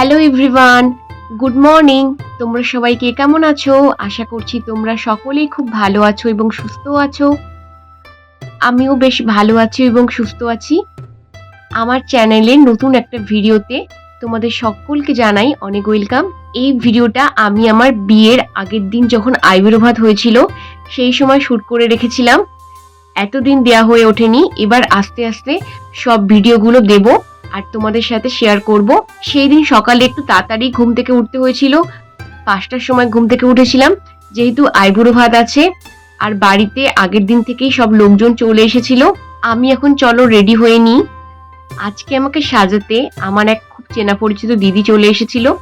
Hello everyone, good morning. তোমরা সবাই কে কেমন আছো? আশা করছি তোমরা সকলেই খুব ভালো আছো এবং সুস্থ আছো। আমিও বেশ ভালো আছি এবং সুস্থ আছি। আমার চ্যানেলে নতুন একটা ভিডিওতে তোমাদের সকলকে জানাই অনেক ওয়েলকাম। এই ভিডিওটা আমি আমার বিয়ের আগের দিন যখন আইবুড়ো ভাত হয়েছিল, সেই সময় শ্যুট করে রেখেছিলাম। এতদিন দেয়া হয়ে ওঠেনি, এবার আস্তে আস্তে সব ভিডিওগুলো দেবো। আর তোমাদের সাথে শেয়ার করব। সেই দিন সকালে একটু তাড়াতাড়ি ঘুম থেকে উঠতে হয়েছিল। পাঁচটার সময় ঘুম থেকে উঠেছিলাম। যেহেতু আইবুড়ো ভাত আছে, আর বাড়িতে আগের দিন থেকেই সব লোকজন চলে এসেছিল। আমি এখন চলো রেডি হয়ে নিই। আজকে আমাকে সাজাতে আমার এক খুব চেনা পরিচিত দিদি চলে এসেছিল।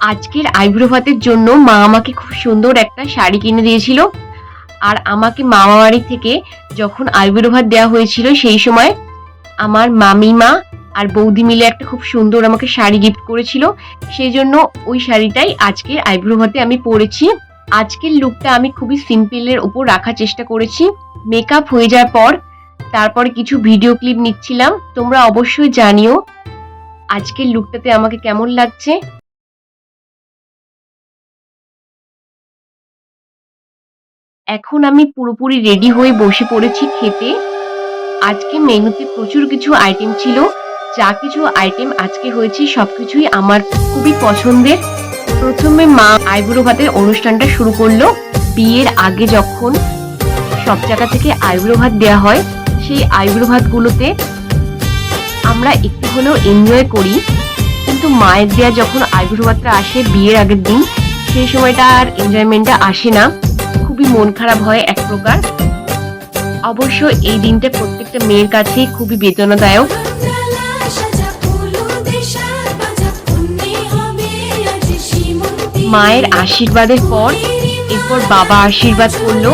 আজকের আইবুড়ো ভাতের জন্য মা আমাকে খুব সুন্দর একটা শাড়ি কিনে দিয়েছিল। আর আমাকে মামা থেকে যখন ভাত দেওয়া হয়েছিল, সেই সময় আমার মামিমা আর বৌদি মিলে একটা খুব সুন্দর আমাকে শাড়ি গিফট করেছিল। সেই জন্য ওই শাড়িটাই আজকের আইবুড়ো ভাতে আমি পরেছি। আজকের লুকটা আমি খুবই সিম্পলের উপর রাখার চেষ্টা করেছি। মেকআপ হয়ে যাওয়ার পর তারপরে কিছু ভিডিও ক্লিপ নিচ্ছিলাম। তোমরা অবশ্যই জানিও আজকের লুকটাতে আমাকে কেমন লাগছে। এখন আমি পুরোপুরি রেডি হয়ে বসে পড়েছি খেতে। আজকে মেনুতে প্রচুর কিছু আইটেম ছিল। যা কিছু আইটেম আজকে হয়েছে সবকিছুই আমার খুবই পছন্দের। প্রথমে মা আইবুড়ো ভাতের অনুষ্ঠানটা শুরু করল। বিয়ের আগে যখন সব জায়গা থেকে আইবুড়ো ভাত দেওয়া হয়, সেই আইবুড়ো ভাতগুলোতে আমরা একটু হলেও এনজয় করি। কিন্তু মায়ের দেওয়া যখন আইবুড়ো ভাতটা আসে বিয়ের আগের দিন, সেই সময়টা আর এনজয়মেন্টটা আসে না। মন খারাপ হয় এক প্রকার। অবশ্য এই দিনটা প্রত্যেকটা মেয়ের কাছেই খুবই বেদনাদায়ক। মায়ের আশীর্বাদের পর এরপর বাবা আশীর্বাদ করল।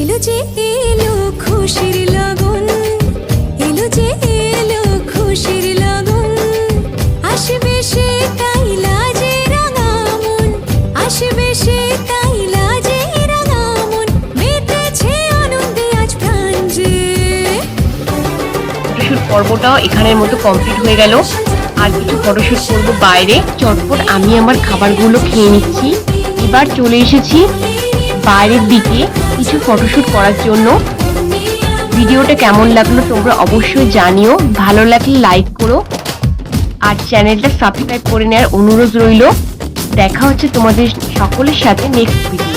এলো যে ফটোশুট পর্বটাও এখানের মতো কমপ্লিট হয়ে গেল। আর কিছু ফটোশ্যুট করব বাইরে। চটপট আমি আমার খাবারগুলো খেয়ে নিচ্ছি। এবার চলে এসেছি বাইরের দিকে কিছু ফটোশ্যুট করার জন্য। ভিডিওটা কেমন লাগল তোমরা অবশ্যই জানিও। ভালো লাগলে লাইক করো। আর চ্যানেলটা সাবস্ক্রাইব করে নেওয়ার অনুরোধ রইল। দেখা হচ্ছে তোমাদের সকলের সাথে নেক্সট ভিডিও